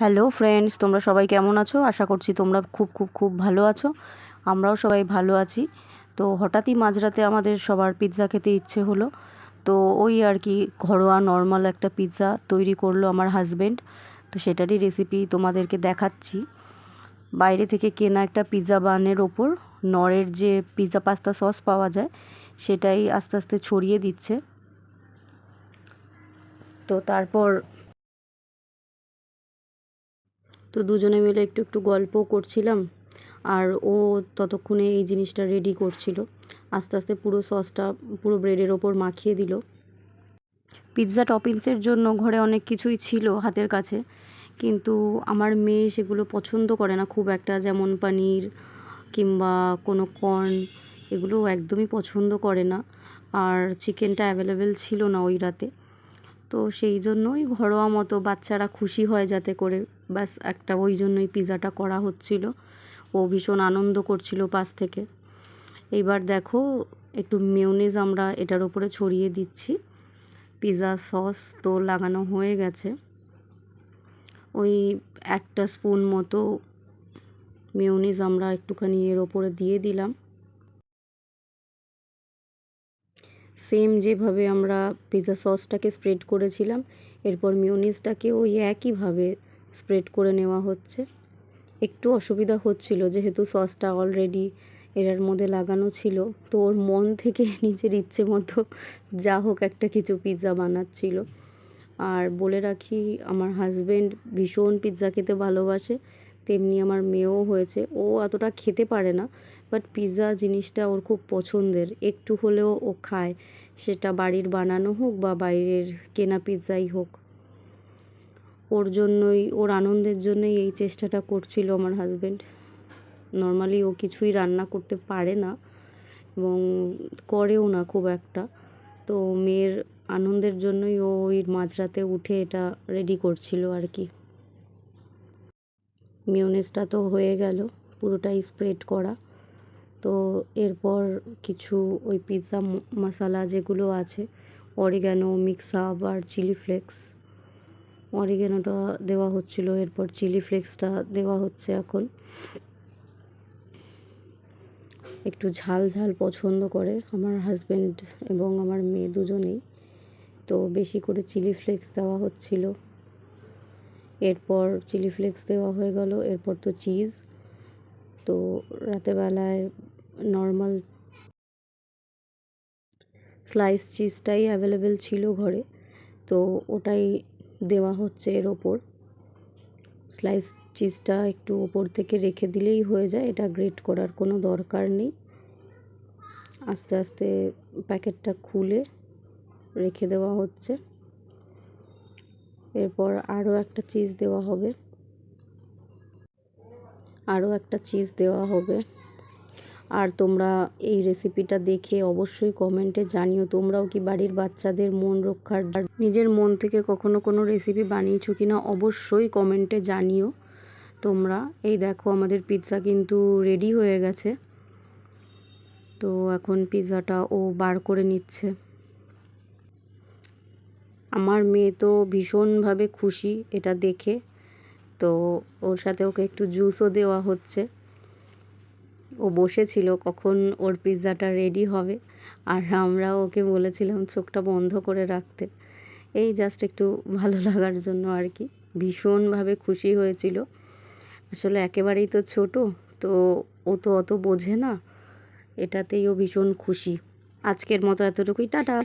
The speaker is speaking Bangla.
হ্যালো ফ্রেন্ডস তোমরা সবাই কেমন আছো? আশা করছি তোমরা খুব খুব খুব ভালো আছো। আমরাও সবাই ভালো আছি। তো হঠাৎই মাঝরাতে আমাদের সবার পিৎজা খেতে ইচ্ছে হলো। তো ওই আর কি ঘরোয়া নর্মাল একটা পিৎজা তৈরি করল আমার হাজব্যান্ড তো সেটারই রেসিপি তোমাদেরকে দেখাচ্ছি। বাইরে থেকে কেনা একটা পিৎজা বানের ওপর, নরের যে পিৎজা পাস্তা সস পাওয়া যায়, সেটাই আস্তে আস্তে ছড়িয়ে দিচ্ছে। তো তারপর তো দুজনে মিলে একটু একটু গল্পও করছিলাম। আর ও ততক্ষণে এই জিনিসটা রেডি করছিল। আস্তে আস্তে পুরো সসটা পুরো ব্রেডের ওপর মাখিয়ে দিল। পিৎজা টপিংসের জন্য ঘরে অনেক কিছুই ছিল হাতের কাছে। কিন্তু আমার মেয়ে সেগুলো পছন্দ করে না। খুব একটা যেমন পনির কিংবা কোনো কর্ন এগুলো একদমই পছন্দ করে না। আর চিকেনটা অ্যাভেলেবেল ছিল না ওই রাতে। তো সেই জন্যই ঘরোয়া মতো বাচ্চারা খুশি হয় যাতে করে। ব্যাস, একটা ওই জন্যই পিৎজাটা করা হচ্ছিল। ও ভীষণ আনন্দ করছিল পাশ থেকে। এইবার দেখো, একটু মেয়নিজ আমরা এটার উপরে ছড়িয়ে দিচ্ছি। পিৎজা সস তো লাগানো হয়ে গেছে। ওই একটা স্পুন মতো মেয়নিজ আমরা একটুখানি এর ওপরে দিয়ে দিলাম। সেম যেভাবে আমরা পিৎজা সসটাকে স্প্রেড করেছিলাম, এরপর মিউনিসটাকে ওই একইভাবে স্প্রেড করে নেওয়া হচ্ছে। একটু অসুবিধা হচ্ছিল, যেহেতু সসটা অলরেডি এটার মধ্যে লাগানো ছিল, তো ওর মন থেকে নিজের ইচ্ছে মতো যা হোক একটা কিছু পিৎজা বানাচ্ছিল। আর বলে রাখি, আমার হাজব্যান্ড ভীষণ পিৎজা খেতে ভালোবাসে তেমনি আমার মেয়েও হয়েছে। ও অতটা খেতে পারে না বাট পিৎজা জিনিসটা ওর খুব পছন্দের। একটু হলেও ও খায়। সেটা বাড়ির বানানো হোক বা বাইরের কেনা পিৎজাই হোক। ওর জন্যই, ওর আনন্দের জন্যই এই চেষ্টাটা করছিল আমার হাজব্যান্ড নর্মালি ও কিছুই রান্না করতে পারে না এবং করেও না খুব একটা। তো মেয়ের আনন্দের জন্যই ও ওই মাঝরাতে উঠে এটা রেডি করছিল আর কি। মিউনিসটা তো হয়ে গেল, পুরোটাই স্প্রেড করা। তো এরপর কিছু ওই পিৎজা মশলা যেগুলো আছে অরিগ্যানো মিক্স আপ আর চিলি ফ্লেক্স অরিগ্যানোটা দেওয়া হচ্ছিল, এরপর চিলি ফ্লেক্সটা দেওয়া হচ্ছে এখন। একটু ঝাল ঝাল পছন্দ করে আমার হাজব্যান্ড এবং আমার মেয়ে দুজনেই। তো বেশি করে চিলি ফ্লেক্স দেওয়া হচ্ছিল। এরপর চিলি ফ্লেক্স দেওয়া হয়ে গেল, এরপর তো চিজ। তো রাতেবেলায় নর্মাল স্লাইস চিজটাই অ্যাভেলেবেল ছিল ঘরে, তো ওটাই দেওয়া হচ্ছে এর ওপর। স্লাইস চিজটা একটু ওপর থেকে রেখে দিলেই হয়ে যায়, এটা গ্রেট করার কোনো দরকার নেই। আস্তে আস্তে প্যাকেটটা খুলে রেখে দেওয়া হচ্ছে। এরপর আরও একটা চিজ দেওয়া হবে। আরও একটা চিজ দেওয়া হবে। আর তোমরা এই রেসিপিটা দেখে অবশ্যই কমেন্টে জানিও, তোমরাও কি বাড়ির বাচ্চাদের মন রক্ষার নিজের মন থেকে কখনো কোনো রেসিপি বানিয়েছো কি না অবশ্যই কমেন্টে জানিও। তোমরা, এই দেখো আমাদের পিৎজা কিন্তু রেডি হয়ে গেছে। তো এখন পিৎজাটা ও বার করে নিচ্ছে। আমার মেয়ে তো ভীষণভাবে খুশি এটা দেখে। তো ওর সাথে ওকে একটু জুসও দেওয়া হচ্ছে। ও বসেছিল কখন ওর পিৎজাটা রেডি হবে। আর আমরা ওকে বলেছিলাম চোখটা বন্ধ করে রাখতে। এই জাস্ট একটু ভালো লাগার জন্য আর কি। ভীষণভাবে খুশি হয়েছিল। আসলে একেবারেই তো ছোট, তো ও তো অত বোঝে না। এটাতেই ও ভীষণ খুশি। আজকের মতো এতটুকুই। টাটা।